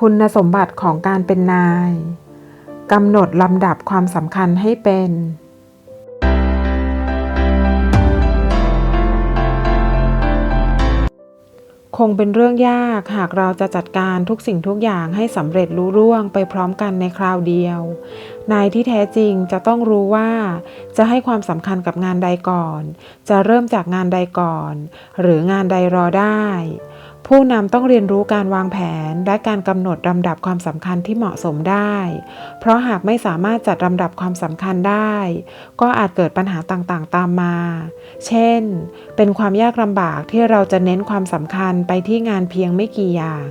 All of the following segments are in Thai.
คุณสมบัติของการเป็นนายกำหนดลำดับความสำคัญให้เป็น คงเป็นเรื่องยากหากเราจะจัดการทุกสิ่งทุกอย่างให้สำเร็จลุล่วงไปพร้อมกันในคราวเดียว นายที่แท้จริงจะต้องรู้ว่า จะให้ความสำคัญกับงานใดก่อน จะเริ่มจากงานใดก่อน หรืองานใดรอได้ ผู้นำต้องเรียนรู้การวางแผนและการกำหนดลำดับความสำคัญที่เหมาะสมได้ เพราะหากไม่สามารถจัดลำดับความสำคัญได้ ก็อาจเกิดปัญหาต่างๆ ตามมา เช่น เป็นความยากลำบากที่เราจะเน้นความสำคัญไปที่งานเพียงไม่กี่อย่าง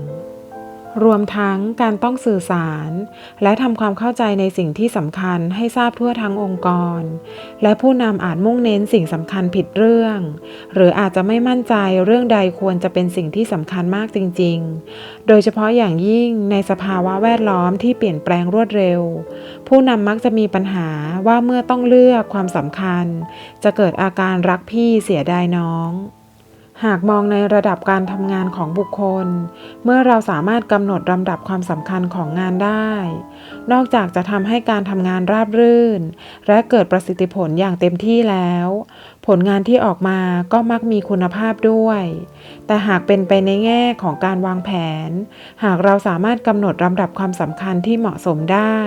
รวมทั้งการต้องสื่อสาร และทำความเข้าใจในสิ่งที่สำคัญให้ทราบทั่วทั้งองค์กร และผู้นำอาจมุ่งเน้นสิ่งสำคัญผิดเรื่อง หรืออาจจะไม่มั่นใจเรื่องใดควรจะเป็นสิ่งที่สำคัญมากจริง ๆ โดยเฉพาะอย่างยิ่งในสภาวะแวดล้อมที่เปลี่ยนแปลงรวดเร็ว ผู้นำมักจะมีปัญหาว่าเมื่อต้องเลือกความสำคัญ จะเกิดอาการรักพี่เสียดายน้อง หากมองในระดับการทำงานของบุคคล เมื่อเราสามารถกำหนดลำดับความสำคัญของงานได้ นอกจากจะทำให้การทำงานราบรื่น และเกิดประสิทธิผลอย่างเต็มที่แล้ว ผลงานที่ออกมาก็มักมีคุณภาพด้วย แต่หากเป็นไปในแง่ของการวางแผน หากเราสามารถกำหนดลำดับความสำคัญที่เหมาะสมได้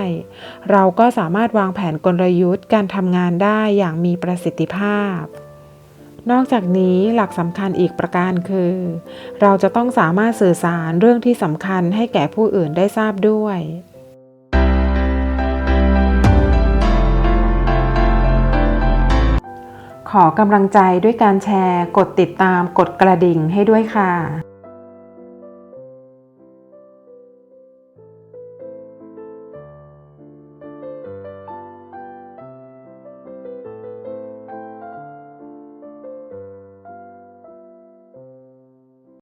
เราก็สามารถวางแผนกลยุทธ์การทำงานได้อย่างมีประสิทธิภาพ นอกจากนี้หลักสำคัญอีกประการคือ เราจะต้องสามารถสื่อสารเรื่องที่สำคัญให้แก่ผู้อื่นได้ทราบด้วยขอกำลังใจด้วยการแชร์ กดติดตาม กดกระดิ่งให้ด้วยค่ะ